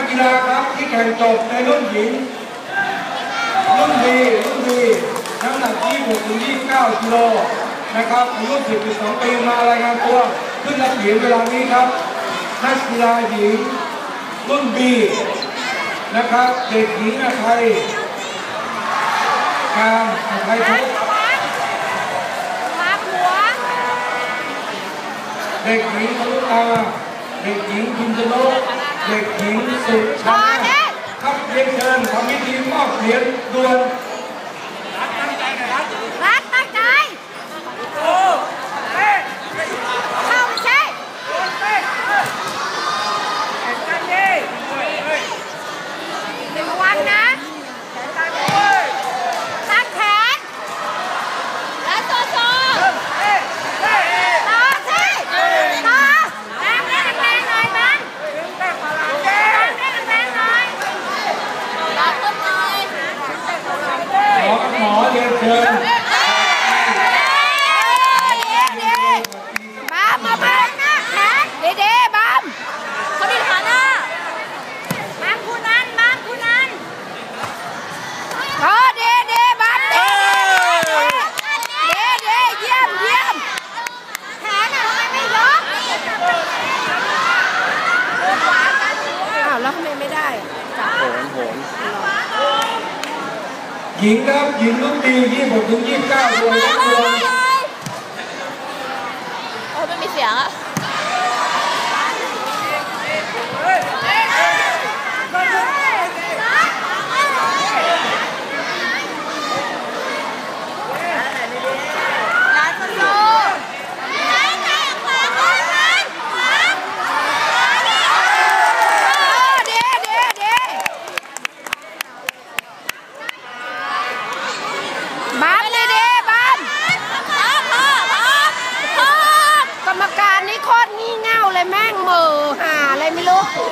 กกีฬาครับที่แข่งจบในรุ่นหญิง รุ่นดีรุ่นดีน้ำหนัก26ถึง29กิโลนะครับอายุ10 12ปีมารายงานตัวขึ้นรับเหรียญเวลานี้ครับนักกีฬาหญิงรุ่นบีนะครับเด็กหญิงอาไทยการอาไทยทุกมาหัวเด็กหญิงมรุตาเด็กหญิงพิมพ์ชนก เด็กหญิงสุชาติครับเรียนเชิญทำพิธีมอบเหรียญด่วน รักตั้งใจเข้าใช่ระวังนะตั้งแขนและโซโซต่อสิต่อแรงแรงแรงหน่อยมันแรงแรงแรงหน่อยรับต้นหน่อย หมอกับหมอเรียนเชิญ บามมาบ้านนะแขนเด้เด้บามเขาดีขาหน้าบามคุณนันบามคุณนันเออเด้เด้บามเด้เด้เด้เยี่ยมเยี่ยมแขนอะทำไมไม่ยกอ้าวแล้วทำไมไม่ได้อะ โหนโหน หญิงครับหญิงรุ่นดี26ถึง29ด้วยครับด่วน โอ้ไม่มีเสียงอะ ร้านคนโลเด้เด้เด้บัมเด้เด้บัมพ่อพ่อพ่อพ่อกรรมการนี่โคตรงี่เง่าเลยแม่งเหมือหาอะ ไม่รู้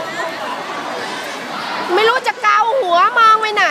ไม่รู้จะเกาหัวมองไปไหน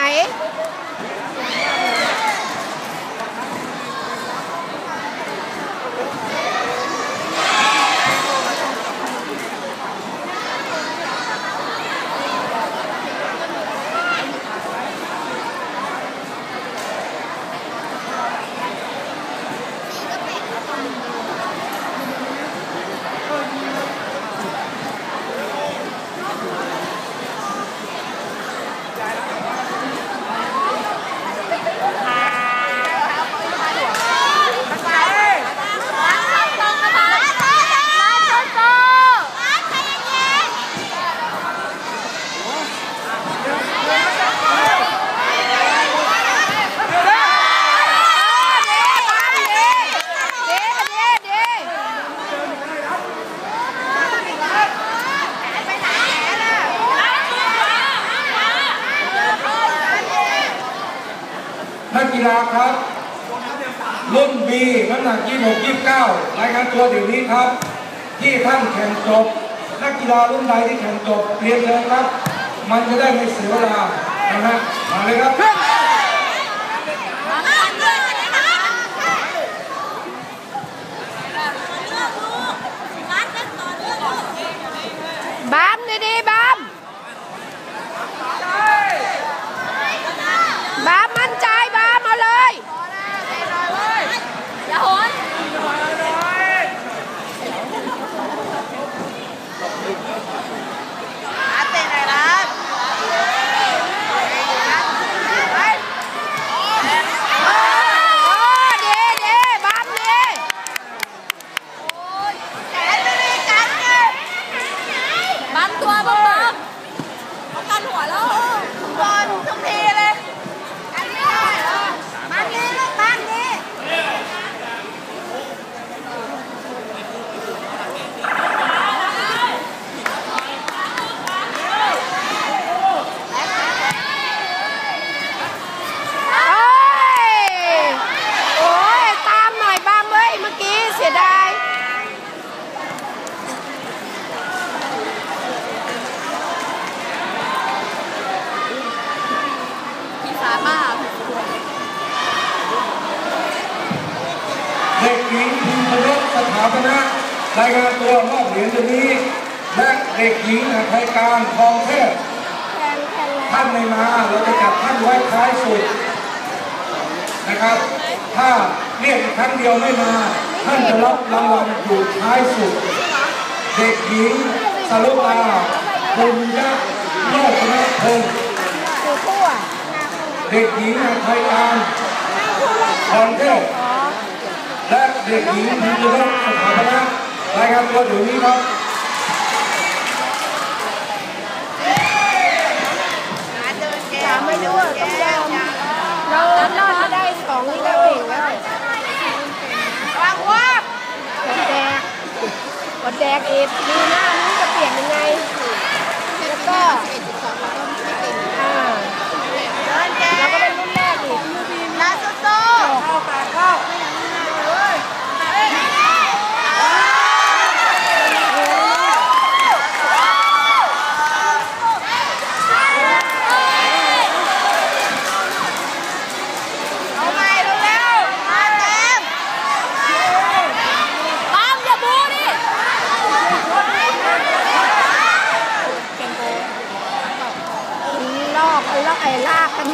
นักกีฬาครับ รุ่นบีน้ำหนัก26 29รายงานตัวเดี๋ยวนี้ครับ ที่ท่านแข่งจบ นักกีฬารุ่นใดที่แข่งจบเรียนเลยครับ มันจะได้ไม่เสียเวลานะฮะมาเลยครับบามดีๆบามบามมั่นใจบามเอาเลยอย่าโหนเรายงานตัวมอบเหรียญตัวนี้ และเด็กหญิงอภัยการทองเทพแข่งแข่งแล้วท่านไม่มาเราจะจับท่านไว้ท้ายสุดนะครับ ถ้าเรียกครั้งเดียวไม่มา ท่านจะรับรางวัลอยู่ท้ายสุด เด็กหญิงสรุปาบุญยะโลกนพงศ์คือคู่อะเด็กหญิงอภัยการทองเทพอ๋อและ เด็กหญิงพิมพ์รัตน์สถาปนะรายงานตัวเดี๋ยวนี้ครับสามไม่รู้อะต้องยอมเรารอดมาได้สองนี่ก็เก่งแล้ววางว่าบดแดกบดแดกอีกดูหน้านี้จะเปลี่ยนยังไง แล้วก็อ่าเราก็เป็นรุ่นแรกอีกลาโซโซเข้าปากเข้า เอาใหม่เร็วๆมาแต้มบามอย่าบูดิ แล้วไอ้ลากกัน